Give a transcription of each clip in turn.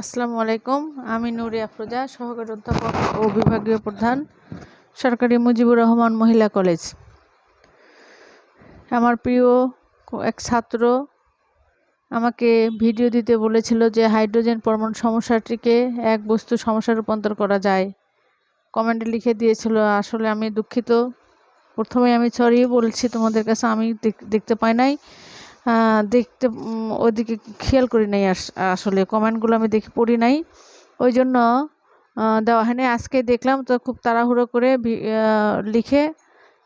আসসালামু আলাইকুম, আমি নুরি আফরোজা, সহকারী অধ্যাপক ও বিভাগীয় প্রধান, সরকারি মুজিবুর রহমান মহিলা কলেজ। আমার প্রিয় এক ছাত্র আমাকে ভিডিও দিতে বলেছিল যে হাইড্রোজেন পরমাণু সমস্যাটিকে এক বস্তু সমস্যা রূপান্তর করা যায়। কমেন্টে লিখে দিয়েছিল, আসলে আমি দুঃখিত। প্রথমে আমি সরি বলছি তোমাদের কাছে, আমি দেখতে পাই নাই। দেখতে উম, ওইদিকে খেয়াল করি নাই আস- আসলে। কমেন্টগুলো আমি দেখে পড়ি নাই। ওই জন্য দেওয়া হয়নি। আজকে দেখলাম তো খুব তাড়াহুড়ো করে লিখে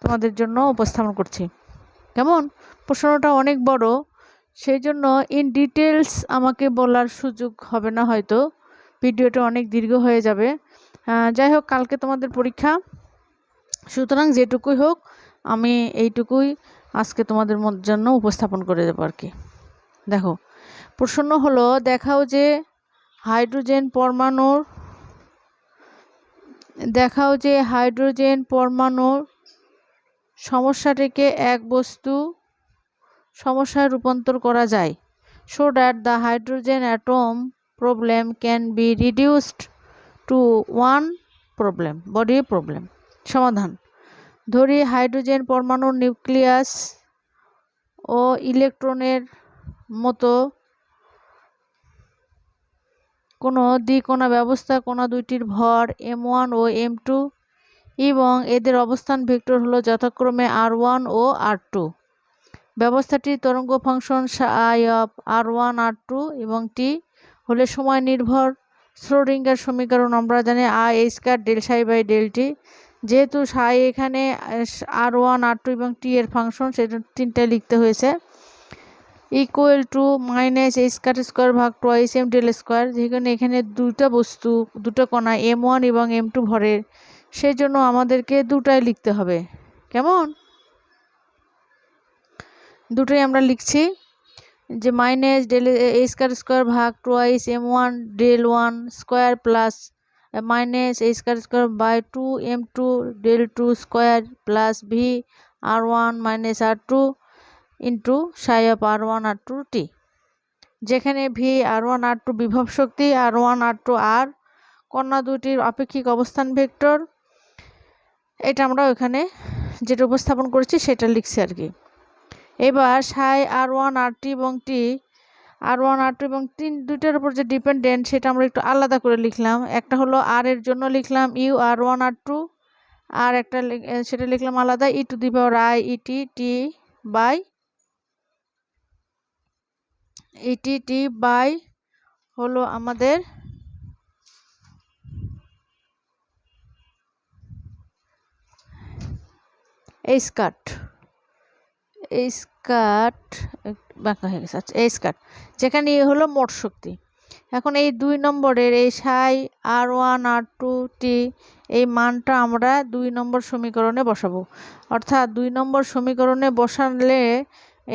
তোমাদের জন্য উপস্থাপন করছি। কেমন? প্রশ্নটা অনেক বড়। সেই জন্য ইন ডিটেলস আমাকে বলার সুযোগ হবে না হয়তো। ভিডিওটা অনেক দীর্ঘ হয়ে যাবে। যাই হোক কালকে তোমাদের পরীক্ষা। সুতরাং যেটুকুই হোক আমি এইটুকুই আজকে তোমাদের জন্য উপস্থাপন করে দেবো আর কি। দেখো প্রশ্ন হলো, দেখাও যে হাইড্রোজেন পরমাণুর, দেখাও যে হাইড্রোজেন পরমাণুর সমস্যাটিকে এক বস্তু সমস্যায় রূপান্তর করা যায়। So that the hydrogen atom problem can be reduced to one problem body problem সমাধান। ধরি হাইড্রোজেন পরমাণুর নিউক্লিয়াস ও ইলেকট্রনের মতো কোনো দ্বিকোণা ব্যবস্থা, কোণা দুইটির ভর এম ওয়ান ও এম টু এবং এদের অবস্থান ভেক্টর হলো যথাক্রমে আর ওয়ান ও আর টু ব্যবস্থাটির তরঙ্গ function I, of R one R two এবং টি হলে সময় নির্ভর। শ্রোডিঙ্গার সমীকরণ আমরা জানি i square del psi by del T. যেহেতু সাই এখানে আর ওয়ান আর টু এবং টি এর ফাংশন সেটা তিনটায় লিখতে হয়েছে। ইকুয়াল টু মাইনাস এই স্কয়ার স্কোয়ার ভাগ টোয়াইস এম ডেল স্কোয়ার যেখানে এখানে দুটা বস্তু, দুটো কণা এম ওয়ান এবং এম টু ভরের সেই জন্য আমাদেরকে দুটাই লিখতে হবে। কেমন? দুটোই আমরা লিখছি। যে minus del A square square ভাগ two twice M one del one square plus minus A square square by two M two del two square plus V R one minus R two into psi of R one R two T যেখানে V R one R two বিভব শক্তি আর one R two আর কণা দুটির আপেক্ষিক অবস্থান vector. এটা আমরা ওখানে যেটা উপস্থাপন করেছি সেটা লিখছি আর কি। এবার সাই আর ওয়ান আর টি এবং টি আর ওয়ান আর টু এবং তিন, দুইটার উপর যে ডিপেন্ডেন্ট সেটা আমরা একটু আলাদা করে লিখলাম। একটা হলো আর এর জন্য লিখলাম U R one R two আর একটা সেটা লিখলাম আলাদা E to the power I ET T by ET T by হলো আমাদের এই স্কার্ট এই স্কার্ট বাঁকা হয়ে গেছে। আচ্ছা এই স্কার্ট যেখানে এ হলো মোট শক্তি। এখন এই দুই নম্বরের এই সাই, আর ওয়ান, আর টু, টি, এই মানটা আমরা দুই নম্বর সমীকরণে বসাবো। অর্থাৎ দুই নম্বর সমীকরণে বসালে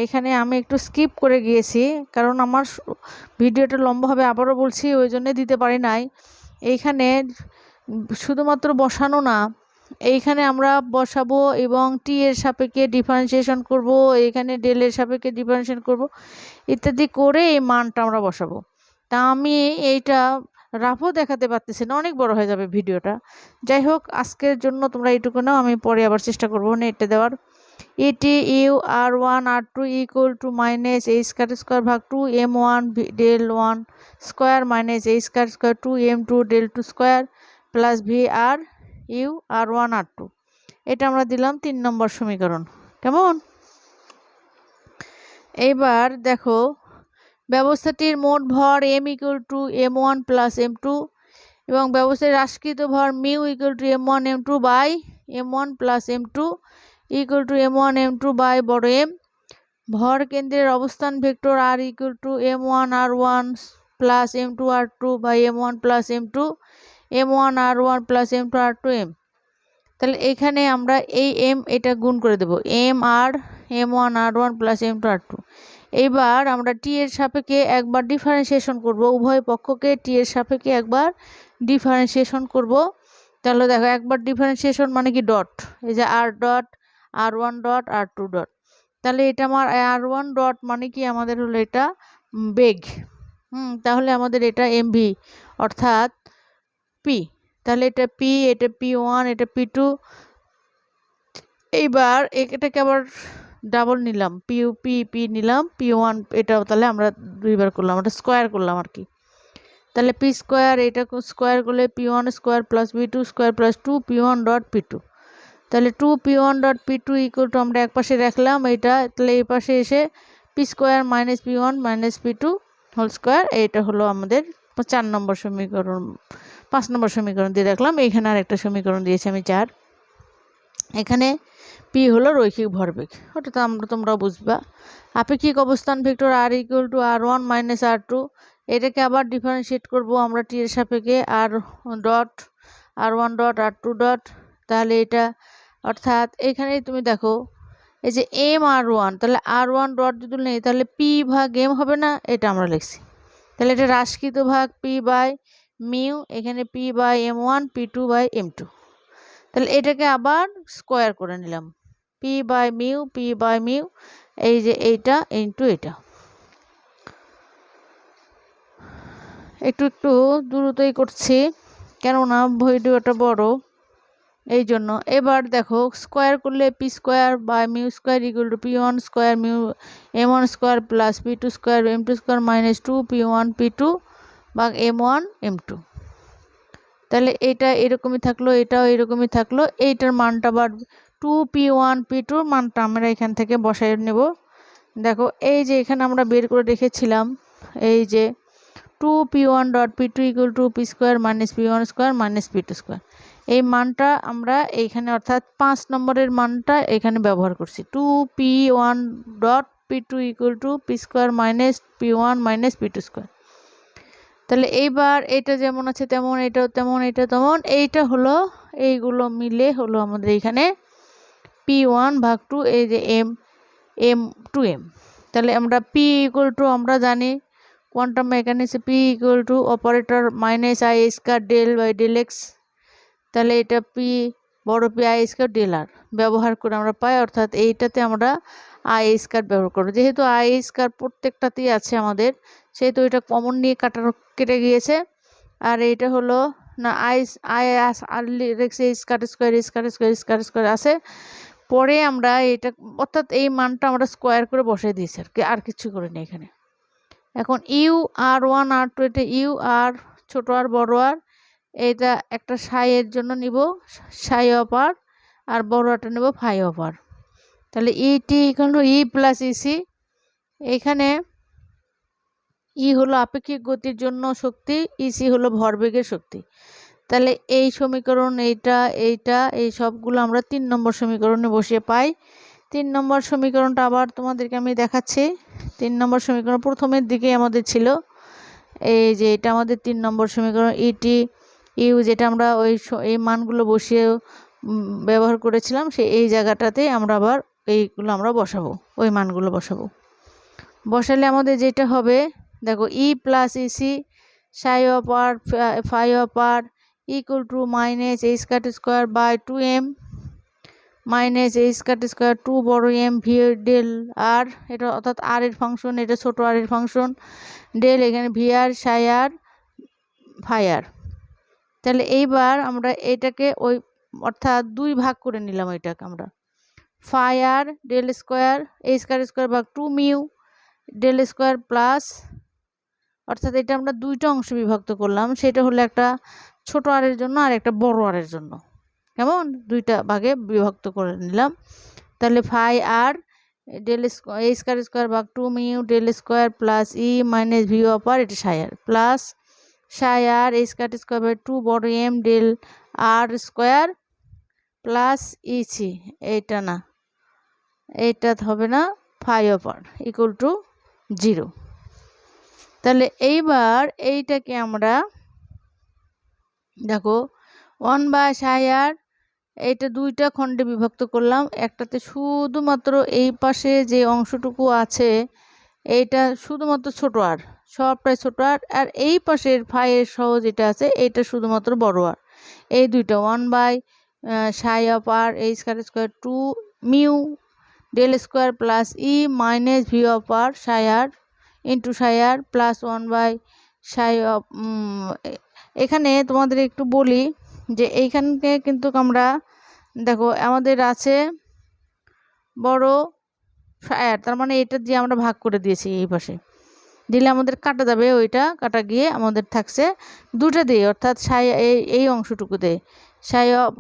এখানে আমি একটু স্কিপ করে গিয়েছি, কারণ আমার ভিডিওটা লম্বা হবে আবারও বলছি, ওই জন্যে দিতে পারি নাই। এইখানে শুধুমাত্র বসানো না এইখানে আমরা বসাবো এবং টি এর সাপেক্ষে ডিফারেন্সিয়েশন করব এখানে ডেল এর সাপেক্ষে ডিফারেন্সিয়েশন করব, ইত্যাদি করে এই মানটা আমরা বসাবো। তা আমি এইটা রাফও দেখাতে পারতেছি না, অনেক বড় হয়ে যাবে ভিডিওটা। যাই হোক, আজকের জন্য তোমরা এইটুকু নাও, আমি পরে আবার চেষ্টা করব নেটে দেওয়ার। ET U R one R two equal to minus এই স্কোয়ার স্কোয়ার ভাগ two M one del one square minus এই square square two M two del two square plus V R U R one R two. এটা আমরা দিলাম তিন নম্বর সমীকরণ। কেমন? এইবার দেখো, ব্যবস্থাটির মোট ভর M equal to M one plus M two এবং ব্যবস্থার হ্রাসকৃত ভর mu equal to M one M two by M one plus M two equal to M one M two by বড় এম ভর কেন্দ্রের অবস্থান vector R equal to M one R one plus M two R two by M one plus M two M one R one plus M two R two M তাহলে এখানে আমরা এই M এটা গুণ করে দেব। M R M one R one plus M two R two এইবার আমরা T এর সাপেক্ষে একবার ডিফারেন্সিয়েশন করব। উভয় পক্ষকে টি এর সাপেক্ষে একবার ডিফারেন্সিয়েশন করব। তাহলে দেখো, একবার ডিফারেন্সিয়েশন মানে কি ডট এই যে R dot R one dot R two dot তাহলে এটা আমার আর ওয়ান ডট মানে কি? আমাদের হলো এটা বেগ। হুম, তাহলে আমাদের এটা এমভি অর্থাৎ পি তাহলে এটা পি এটা পি ওয়ান এটা পি টু এইবার এটাকে আবার ডাবল নিলাম। পি পি পি নিলাম। পি ওয়ান এটাও তাহলে আমরা দুইবার করলাম। ওটা স্কোয়ার করলাম আর কি। তাহলে পি স্কোয়ার এটা স্কোয়ার করলে P one square plus P two square plus two P one dot P two তাহলে two P one dot P two equal to আমরা এক পাশে রাখলাম এটা তাহলে এই পাশে এসে P square minus P one minus P two whole square এইটা হলো আমাদের চার নম্বর সমীকরণ। পাঁচ নম্বর সমীকরণ দিয়ে রাখলাম। এখানে আর একটা সমীকরণ দিয়েছি আমি চার। এখানে পি হলো রৈখিক ভরবেগ। ওটা তো আমরা তোমরাও বুঝবা। আপেক্ষিক অবস্থান vector R equal to R one minus R two এটাকে আবার ডিফারেন্সিয়েট করব আমরা টি এর সাপেক্ষে। R dot R one dot R two dot তাহলে এটা অর্থাৎ এখানে তুমি দেখো, এই যে এম আর ওয়ান তাহলে আর ওয়ান ডট যদি নেই, তাহলে পি ভাগ এম হবে না? এটা আমরা লিখছি। তাহলে এটা হ্রাসকৃত ভাগ পি বাই মিউ এখানে P by M one, P two by M two. তাহলে এটাকে আবার স্কোয়ার করে নিলাম। P by mu, P by mu, এই যে এইটা ইন্টু এটা। একটু একটু দ্রুতই করছি, কেননা ভিডিওটা বড়, এই জন্য। এবার দেখো, স্কোয়ার করলে P square by mu square equal to P one square, mu M one square plus P two square, M two square minus two, P one, P two বা এম ওয়ান, এম টু। তাহলে এটা এরকমই থাকল, এটাও এরকমই থাকল, এইটার মানটা আবার টু পি ওয়ান পি টুর মানটা আমরা এখান থেকে বসাই নেব। দেখো, এই যে এখানে আমরা বের করে রেখেছিলাম, এই যে two P one dot P two equal to P square minus P one square minus P two square এই মানটা আমরা এইখানে অর্থাৎ পাঁচ নম্বরের মানটা এখানে ব্যবহার করছি। Two P one dot P two equal to P square minus P one minus P two square তাহলে এইবার এটা যেমন আছে তেমন, এটাও তেমন, এটা তেমন, এইটা হলো, এইগুলো মিলে হলো আমাদের এইখানে পি ওয়ান ভাগ টু এই যে এম এম টু এম তাহলে আমরা পি ইকুয়াল টু আমরা জানি quantum মেকানিক্সে P equal to operator minus i scar del by del X তাহলে এটা পি বড় পি আই স্কার ডেল আর ব্যবহার করে আমরা পাই, অর্থাৎ এইটাতে আমরা আই স্কার ব্যবহার করব। যেহেতু আই স্কার প্রত্যেকটাতেই আছে আমাদের সেহেতু এটা কমন নিয়ে কাটার কেটে গিয়েছে। আর এইটা হলো, না আইস আই আই আর রেখেছে স্কার স্কোয়ার স্কার স্কোয়ার স্কার স্কোয়ার আছে। পরে আমরা এটা, অর্থাৎ এই মানটা আমরা স্কোয়ার করে বসিয়ে দিয়েছি আর কি, আর কিছু করিনি এখানে। এখন U R one R two এটা ইউ আর ছোটো আর বড় আর এটা একটা সাইয়ের জন্য নিব সাই অফ আর আর বড় আরটা নেব ফাই অফ আর তাহলে ইটি এখানে ই প্লাস ইসি এখানে ই হলো আপেক্ষিক গতির জন্য শক্তি, ইসি হলো ভরবেগের শক্তি। তাহলে এই সমীকরণ এইটা এইটা, এই সবগুলো আমরা তিন নম্বর সমীকরণে বসিয়ে পাই। তিন নম্বর সমীকরণটা আবার তোমাদেরকে আমি দেখাচ্ছি। তিন নম্বর সমীকরণ প্রথমের দিকে আমাদের ছিল। এই যে এটা আমাদের তিন নম্বর সমীকরণ ইটি ইউ যেটা আমরা ওই এই মানগুলো বসিয়ে ব্যবহার করেছিলাম, সে এই জায়গাটাতে আমরা আবার এইগুলো আমরা বসাবো, ওই মানগুলো বসাবো। বসালে আমাদের যেটা হবে দেখো E plus EC psi of R phi of R equal to minus H cut square by two M minus H cut square two বড় এম ভি ডেল আর এটা অর্থাৎ আর এর ফাংশন এটা ছোটো আর এর ফাংশন ডেল এখানে V R psi R phi আর তাহলে এইবার আমরা এটাকে ওই, অর্থাৎ দুই ভাগ করে নিলাম এটাকে আমরা। ফাই আর ডেল স্কোয়ার এই স্কোয়ার স্কোয়ার ভাগ two mu del square plus অর্থাৎ এটা আমরা দুইটা অংশ বিভক্ত করলাম, সেটা হলো একটা ছোট আরের জন্য আর একটা বড় আরের জন্য। কেমন? দুইটা ভাগে বিভক্ত করে নিলাম। তাহলে ফাই আর ডেল এই স্কোয়ার স্কোয়ার ভাগ two mu del square plus E minus V of r এটা psi r plus psi r এই স্কোয়ার স্কোয়ার বাই টু বড় M del r square plus EC এইটা না এইটা হবে না ফাই অপার ইকুয়াল টু জিরো তাহলে এইবার এইটাকে আমরা দেখো ওয়ান বাই সাই আর এইটা দুইটা খণ্ডে বিভক্ত করলাম। একটাতে শুধুমাত্র এই পাশে যে অংশটুকু আছে, এইটা শুধুমাত্র ছোট আর সবটাই ছোট আর আর এই পাশের ফাইয়ের সহ যেটা আছে, এইটা শুধুমাত্র বড় আর এই দুইটা one by psi of r এই square square two mu del square plus E minus V of r psi r into Sai R plus one by সাই এখানে তোমাদের একটু বলি যে এইখানকে কিন্তু আমরা, দেখো আমাদের আছে বড় সায়ার তার মানে এটা দিয়ে আমরা ভাগ করে দিয়েছি এই পাশে। দিলে আমাদের কাটা যাবে ওইটা, কাটা গিয়ে আমাদের থাকছে দুটো দিয়ে, অর্থাৎ সাই এই অংশটুকু দিয়ে। Psi of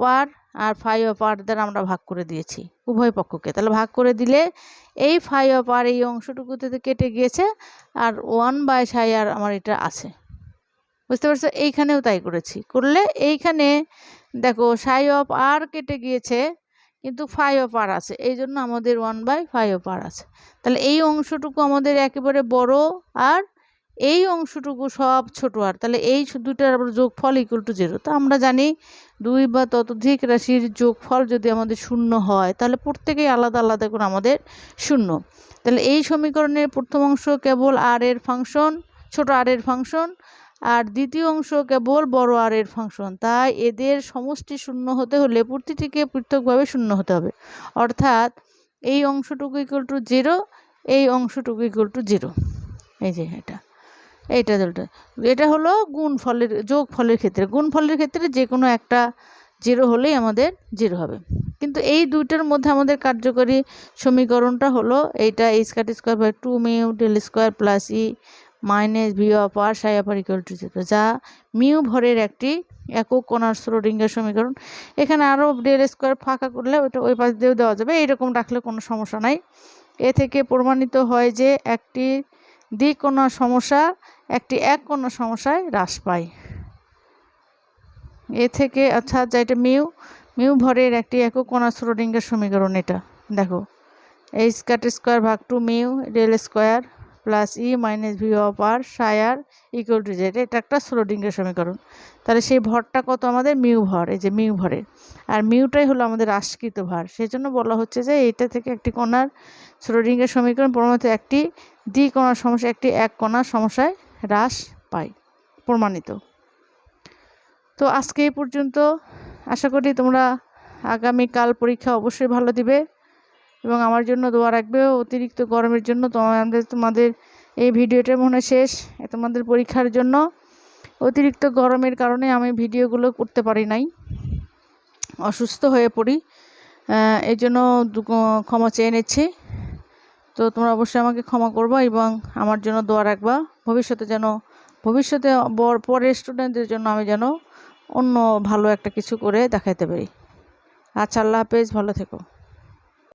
R phi of R দ্বারা আমরা ভাগ করে দিয়েছি, উভয় পক্ষকে। তাহলে ভাগ করে দিলে এই ফাই অফ আর এই অংশটুকুতে কেটে গিয়েছে আর ওয়ান বাই সাই আর আমার এটা আছে। বুঝতে পারছ? এইখানেও তাই করেছি। করলে এইখানে দেখো সাই অফ আর কেটে গিয়েছে, কিন্তু ফাই অফ আর আছে। এই জন্য আমাদের one by phi of r আছে। তাহলে এই অংশটুকু আমাদের একেবারে বড় আর এই অংশটুকু সব ছোট আর। তাহলে এই দুটার আবার যোগফল ইকুয়াল টু জিরো তো আমরা জানি দুই বা ততোধিক রাশির যোগফল যদি আমাদের শূন্য হয়, তাহলে প্রত্যেকেই আলাদা আলাদা করে আমাদের শূন্য। তাহলে এই সমীকরণের প্রথম অংশ কেবল আর এর ফাংশন ছোট আর এর ফাংশন আর দ্বিতীয় অংশ কেবল বড় আর এর ফাংশন তাই এদের সমষ্টি শূন্য হতে হলে প্রতিটিকে পৃথকভাবে শূন্য হতে হবে। অর্থাৎ এই অংশটুকু ইকুয়াল টু জিরো এই অংশটুকু ইকুয়াল টু জিরো এই যে এটা। এইটা দুটো এটা হলো গুণ ফলের, যোগ ফলের ক্ষেত্রে। গুণ ফলের ক্ষেত্রে যে কোনো একটা জিরো হলেই আমাদের জিরো হবে। কিন্তু এই দুইটার মধ্যে আমাদের কার্যকরী সমীকরণটা হলো এইটা এই cut square by two mu del square plus E minus V of r psi of r equal to zero যা মিউ ভরের একটি একক কণার শ্রোডিঙ্গার সমীকরণ। এখানে আরও ডেল স্কোয়ার ফাঁকা করলে ওইটা ওই পাশ দিয়েও দেওয়া যাবে। এইরকম রাখলে কোনো সমস্যা নাই। এ থেকে প্রমাণিত হয় যে একটি দ্বিকোণা সমস্যা একটি এক কোনা সমস্যায় হ্রাস পায়। এ থেকে অর্থাৎ যেটা মিউ মিউ ভরের একটি একক কোণা শ্রোডিঙ্গার সমীকরণ এটা। দেখো এই কাট স্কোয়ার ভাগ two mu del square plus E minus V of r psi r equal two Z এটা একটা শ্রোডিঙ্গার সমীকরণ। তাহলে সেই ভরটা কত আমাদের? মিউ ভর, এই যে মিউ ভরের আর মিউটাই হলো আমাদের আশ্রিত ভার। সেই জন্য বলা হচ্ছে যে এইটা থেকে একটি কণার শ্রোডিঙ্গার সমীকরণ, প্রমাণিত একটি দ্বিকোণার সমস্যা, একটি এক কণার সমস্যায় হ্রাস পায়, প্রমাণিত। তো আজকে এই পর্যন্ত। আশা করি তোমরা আগামীকাল পরীক্ষা অবশ্যই ভালো দিবে। এবং আমার জন্য দোয়া রাখবে, অতিরিক্ত গরমের জন্য তোমাদের তোমাদের এই ভিডিওটা মনে শেষ তোমাদের পরীক্ষার জন্য। অতিরিক্ত গরমের কারণে আমি ভিডিওগুলো করতে পারি নাই, অসুস্থ হয়ে পড়ি এই জন্য ক্ষমা চেয়ে নিচ্ছি। তো তোমরা অবশ্যই আমাকে ক্ষমা করবা এবং আমার জন্য দোয়া রাখবা। ভবিষ্যতে যেন, ভবিষ্যতে পরের স্টুডেন্টদের জন্য আমি যেন অন্য ভালো একটা কিছু করে দেখাইতে পারি। আচ্ছা আল্লাহ হাফেজ, ভালো থেকো।